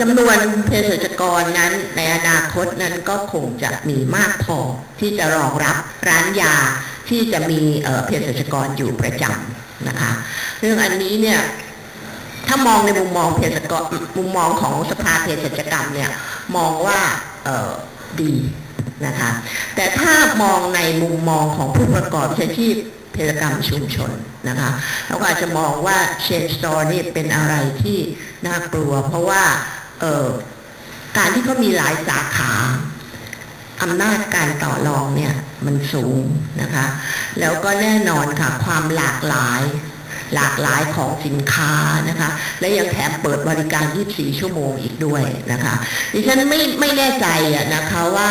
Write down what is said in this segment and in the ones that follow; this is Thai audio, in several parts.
จำนวนเภสัชกรนั้นในอนาคตนั้นก็คงจะมีมากพอที่จะรองรับร้านยาที่จะมีเภสัชกรอยู่ประจำนะคะเรื่องอันนี้เนี่ยถ้ามองในมุมมองเภสัชกรมุมมองของสภาเภสัชกรรมเนี่ยมองว่าดีนะคะแต่ถ้ามองในมุมมองของผู้ประกอบวิชาชีพ เภสัชกรรมชุมชนนะคะเราก็อาจจะมองว่า change store นี่เป็นอะไรที่น่ากลัว เพราะว่าการที่เขามีหลายสาขาอำนาจการต่อรองเนี่ยมันสูงนะคะ แล้วก็แน่นอนค่ะความหลากหลายหลากหลายของสินค้านะคะ และยังแถมเปิดบริการ 24 ชั่วโมงอีกด้วยนะคะ ดิฉันไม่ไม่แน่ใจอะนะคะว่า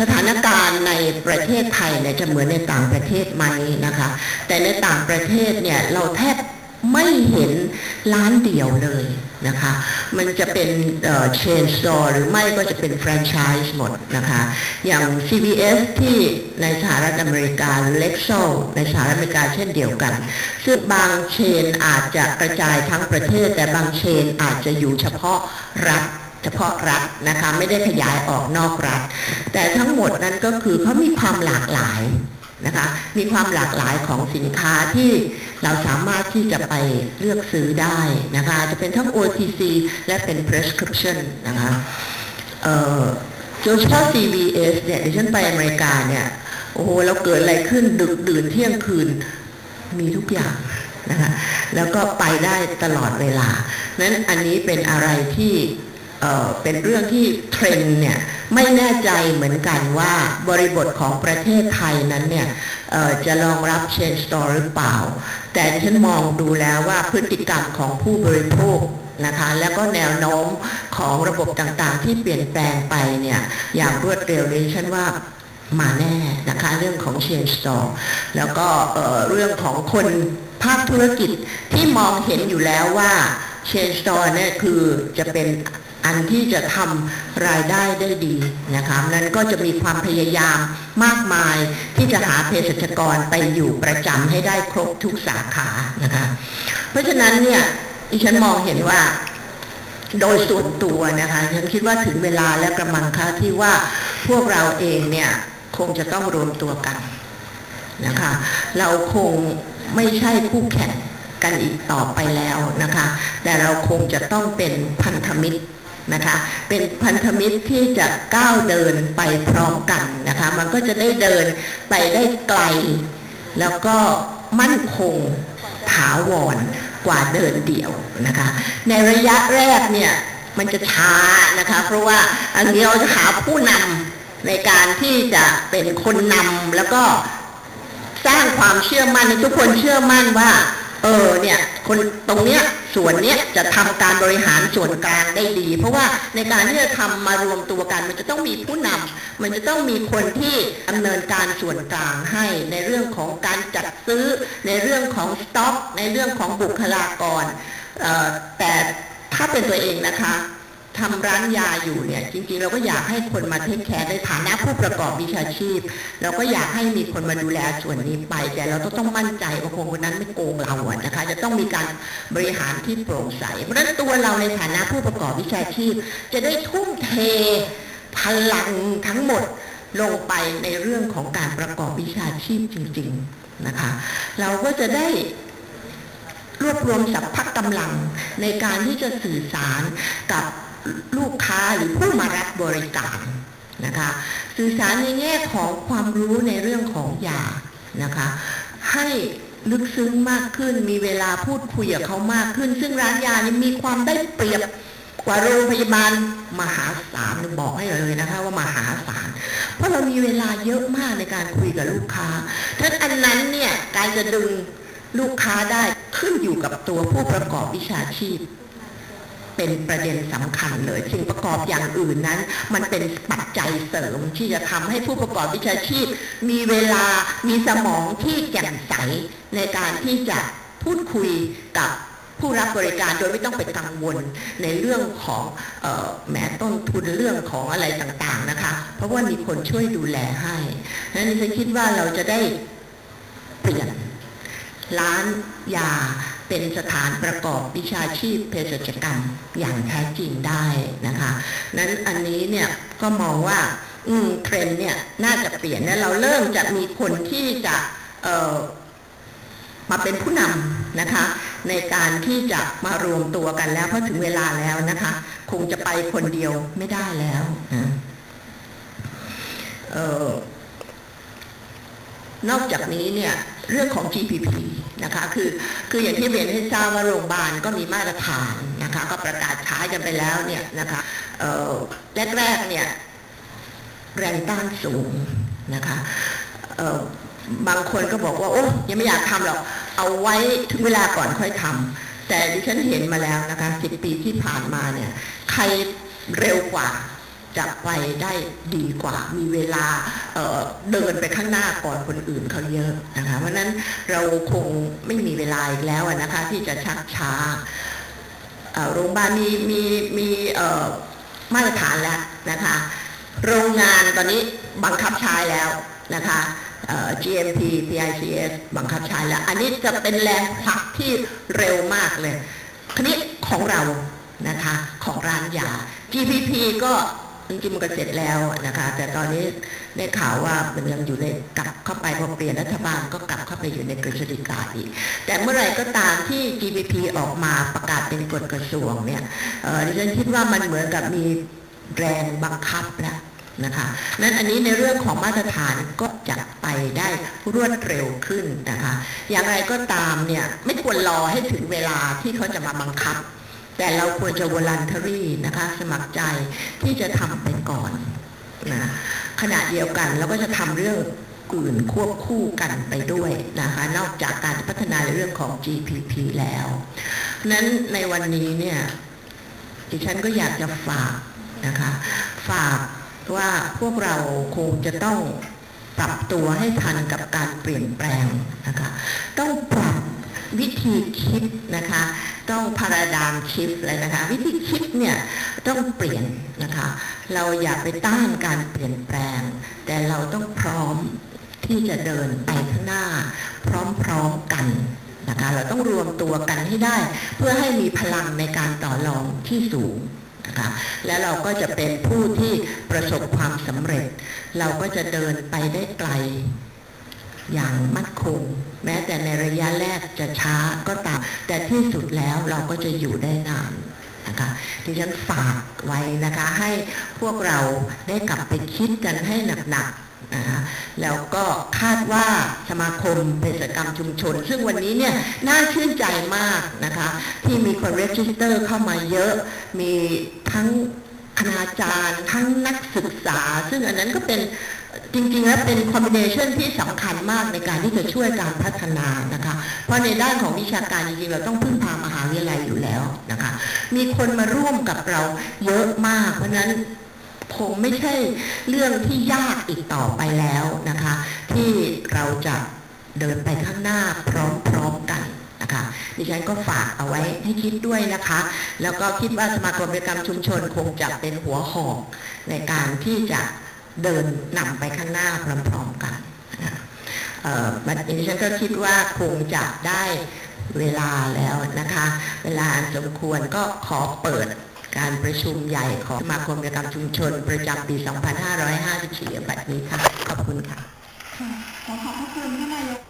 สถานการณ์ในประเทศไทยเนี่ยจะเหมือนในต่างประเทศไหมนะคะ แต่ในต่างประเทศเนี่ยเราแทบไม่เห็นร้านเดียวเลยนะคะ มันจะเป็นเชนสโตร์หรือไม่ก็จะเป็นแฟรนไชส์หมดนะคะ อย่าง CVS ที่ในสหรัฐอเมริกา Lexo ในสหรัฐอเมริกาเช่นเดียวกัน ซึ่งบางเชนอาจจะกระจายทั้งประเทศ แต่บางเชนอาจจะอยู่เฉพาะรัฐ เฉพาะรัฐนะคะไม่ได้ขยายออกนอกรัฐ แต่ทั้งหมดนั้นก็คือเขามีความหลากหลายนะคะมีความหลากหลายของสินค้าที่เราสามารถที่จะไปเลือกซื้อได้นะคะจะเป็นทั้ง OTC และเป็น prescription นะคะเออโดยเฉพาะ CVS เนี่ยดิฉันไปอเมริกาเนี่ยโอ้โหเราเกิดอะไรขึ้นดึกดื่นเที่ยงคืนมีทุกอย่างนะคะแล้วก็ไปได้ตลอดเวลานั้นอันนี้เป็นอะไรที่ เเป็นเรื่องที่เทรนเนี่ยไม่แน่ใจเหมือนกันว่าบริบทของประเทศไทยนั้นเนี่ยจะรองรับ Change Store หรือเปล่า แต่ฉันมองดูแล้วว่าพฤติกรรมของผู้บริโภคนะคะแล้วก็แนวโน้มของระบบต่างๆ ที่เปลี่ยนแปลงไปเนี่ยอย่างรวดเร็วเลยฉันว่ามาแน่นะคะเรื่องของ Change Store แล้วก็เอ่อเรื่องของคนภาคธุรกิจที่มองเห็นอยู่แล้วว่า Change Store เนี่ยคือจะเป็น อันที่จะทำรายได้ได้ดีนะคะนั้นก็จะมีความพยายามมากมายที่จะหาเภสัชกรไปอยู่ประจำให้ได้ครบทุกสาขานะคะเพราะฉะนั้นเนี่ยดิฉันมองเห็นว่าโดยส่วนตัวนะคะฉันคิดว่าถึงเวลาและกระมังคะที่ว่าพวกเราเองเนี่ยคงจะต้องรวมตัวกันนะคะเราคงไม่ใช่คู่แข่งกันอีกต่อไปแล้วนะคะ แต่เราคงจะต้องเป็นพันธมิตร นะคะ เป็นพันธมิตรที่จะก้าวเดินไปพร้อมกันนะคะ มันก็จะได้เดินไปได้ไกล แล้วก็มั่นคงถาวรกว่าเดินเดี่ยวนะคะ ในระยะแรกเนี่ยมันจะช้านะคะ เพราะว่าอันนี้เราจะหาผู้นำในการที่จะเป็นคนนำแล้วก็สร้างความเชื่อมั่นให้ทุกคนเชื่อมั่นว่า เออเนี่ยคนตรงเนี้ยส่วนเนี้ยจะทำการบริหารส่วนกลางได้ดี เพราะว่าในการที่จะทำมารวมตัวกัน มันจะต้องมีผู้นำมันจะต้องมีคนที่ดำเนินการส่วนกลางให้ในเรื่องของการจัดซื้อ ในเรื่องของสต็อก ในเรื่องของบุคลากรออแต่ถ้าเป็นตัวเองนะคะ ทำร้านยาอยู่เนี่ยจริงๆ เราก็อยากให้คนมาเทคแคร์ในฐานะผู้ประกอบวิชาชีพ เราก็อยากให้มีคนมาดูแลส่วนนี้ไป แต่เราต้องต้องมั่นใจว่าคนคนนั้นไม่โกงเราอะนะคะ จะต้องมีการบริหารที่โปร่งใส เพราะฉะนั้นตัวเราในฐานะผู้ประกอบวิชาชีพ จะได้ทุ่มเทพลังทั้งหมดลงไปในเรื่องของการประกอบวิชาชีพจริง ๆนะคะ เราก็จะได้รวบรวมสัพพะกำลังในการที่จะสื่อสารกับ ลูกค้าหรือผู้มารับบริการนะคะ สื่อสารในแง่ของความรู้ในเรื่องของยานะคะ ให้ลึกซึ้งมากขึ้นมีเวลาพูดคุยกับเขามากขึ้น ซึ่งร้านยานี่มีความได้เปรียบกว่าโรงพยาบาลมหาศาลบอกให้เลยนะคะว่ามหาศาลเพราะเรามีเวลาเยอะมากในการคุยกับลูกค้าท่านอันนั้นเนี่ยการจะดึงลูกค้าได้ขึ้นอยู่กับตัวผู้ประกอบวิชาชีพ เป็นประเด็นสำคัญเลยสิ่งประกอบอย่างอื่นนั้น มันเป็นปัจจัยเสริมที่จะทำให้ผู้ประกอบวิชาชีพ มีเวลามีสมองที่แจ่มใสในการที่จะพูดคุยกับผู้รับบริการโดยไม่ต้องไปกังวลในเรื่องของออแหมต้นทุนเรื่องของอะไรต่างๆนะคะ เพราะว่ามีคนช่วยดูแลให้นั้นฉันคิดว่าเราจะได้เปลี่ยนร้านยา เป็นสถานประกอบวิชาชีพเภสัชกรรมอย่างแท้จริงได้นะคะนั้นอันนี้เนี่ยก็มองว่าอืมเทรนเนี่ยน่าจะเปลี่ยนและเราเริ่มจะมีคนที่จะเอ่อมาเป็นผู้นำนะคะ ในการที่จะมารวมตัวกันแล้วเพราะถึงเวลาแล้วนะคะ คงจะไปคนเดียวไม่ได้แล้วนะเอ่อ นอกจากนี้เนี่ยเรื่องของ GPP นะคะคือคืออย่างที่เรียนให้ทราบว่าโรงพยาบาลก็มีมาตรฐานนะคะก็ประกาศใช้กันไปแล้วเนี่ยนะคะแรกๆเนี่ยแรงต้านสูงนะคะบางคนก็บอกว่า โอ้ยังไม่อยากทำหรอก เอาไว้ถึงเวลาก่อนค่อยทำแต่ดิฉันเห็นมาแล้วนะคะสิบปีที่ผ่านมาเนี่ย ใครเร็วกว่า จะไปได้ดีกว่ามีเวลาเเดินไปข้างหน้าก่อนคนอื่นเขาเยอะนะคะเพราะนั้นเราคงไม่มีเวลาอีกแล้วนะคะ ที่จะชักช้าโรงพยาบาลมีมีมีมาตรฐานแล้วนะคะ โรงงานตอนนี้บังคับใช้แล้วนะคะ GMP PICS บังคับใช้แล้ว อันนี้จะเป็นแรงผลักที่เร็วมากเลยทีนี้ของเรานะคะ ของร้านยา GPP ก็ จริงๆมันก็เสร็จแล้วนะคะ แต่ตอนนี้ได้ข่าวว่ามันยังอยู่ในกลับเข้าไปพอเปลี่ยนรัฐบาลก็กลับเข้าไปอยู่ในกฤษฎีกาอีก แต่เมื่อไหร่ก็ตามที่ GPP ออกมาประกาศเป็นกฎกระทรวงเนี่ยดิฉันคิดว่ามันเหมือนกับมีแรงบังคับแล้วนะคะนั้นอันนี้ในเรื่องของมาตรฐานก็จะไปได้รวดเร็วขึ้นนะคะ อย่างไรก็ตามเนี่ยไม่ควรรอให้ถึงเวลาที่เขาจะมาบังคับ แต่เราควรจะ voluntary นะคะสมัครใจที่จะทำไปก่อนนะขณะเดียวกันเราก็จะทำเรื่องอื่นควบคู่กันไปด้วยนะคะนอกจากการพัฒนาในเรื่องของ GPP แล้วนั้นในวันนี้เนี่ยดิฉันก็อยากจะฝากนะคะฝากว่าพวกเราคงจะต้องปรับตัวให้ทันกับการเปลี่ยนแปลงนะคะต้องปรับวิธีคิดนะคะ ต้องพาราดามชิฟเลยนะคะ วิธีคิดเนี่ยต้องเปลี่ยนนะคะ เราอย่าไปต้านการเปลี่ยนแปลง แต่เราต้องพร้อมที่จะเดินไปข้างหน้า พร้อมๆกันนะคะเราต้องรวมตัวกันให้ได้ เพื่อให้มีพลังในการต่อรองที่สูงนะคะแล้วเราก็จะเป็นผู้ที่ประสบความสำเร็จ เราก็จะเดินไปได้ไกล อย่างมั่นคง แม้แต่ในระยะแรกจะช้าก็ตาม แต่ที่สุดแล้วเราก็จะอยู่ได้นานนะคะที่ฉันฝากไว้นะคะให้พวกเราได้กลับไปคิดกันให้หนักๆนะคะแล้วก็คาดว่าสมาคมเภสัชกรรมชุมชน ซึ่งวันนี้เนี่ยน่าชื่นใจมากนะคะที่มีคนเรจิสเตอร์เข้ามาเยอะมีทั้งคณาจารย์ ทั้งนักศึกษา ซึ่งอันนั้นก็เป็น จริงๆแล้วเป็นคอมบิเนชันที่สำคัญมากในการที่จะช่วยการพัฒนานะคะ เพราะในด้านของวิชาการจริงๆเราต้องพึ่งพามหาวิทยาลัยอยู่แล้วนะคะ มีคนมาร่วมกับเราเยอะมาก เพราะฉะนั้นคงไม่ใช่เรื่องที่ยากอีกต่อไปแล้วนะคะ ที่เราจะเดินไปข้างหน้าพร้อมๆกันนะคะดิฉันก็ฝากเอาไว้ให้คิดด้วยนะคะ แล้วก็คิดว่าสมาคมกิจกรรมชุมชนคงจะเป็นหัวหอกในการที่จะ เดินนำไปข้างหน้าพร้อมๆกันนะเอ่อบัดนี้ดิฉันก็คิดว่าคงจะได้เวลาแล้วนะคะ เวลาอันสมควรก็ขอเปิดการประชุมใหญ่ของสมาคมกิจกรรมชุมชน ประจำปี 2554 บัดนี้ค่ะ ขอบคุณค่ะค่ะขอขอบพระคุณท่านนายก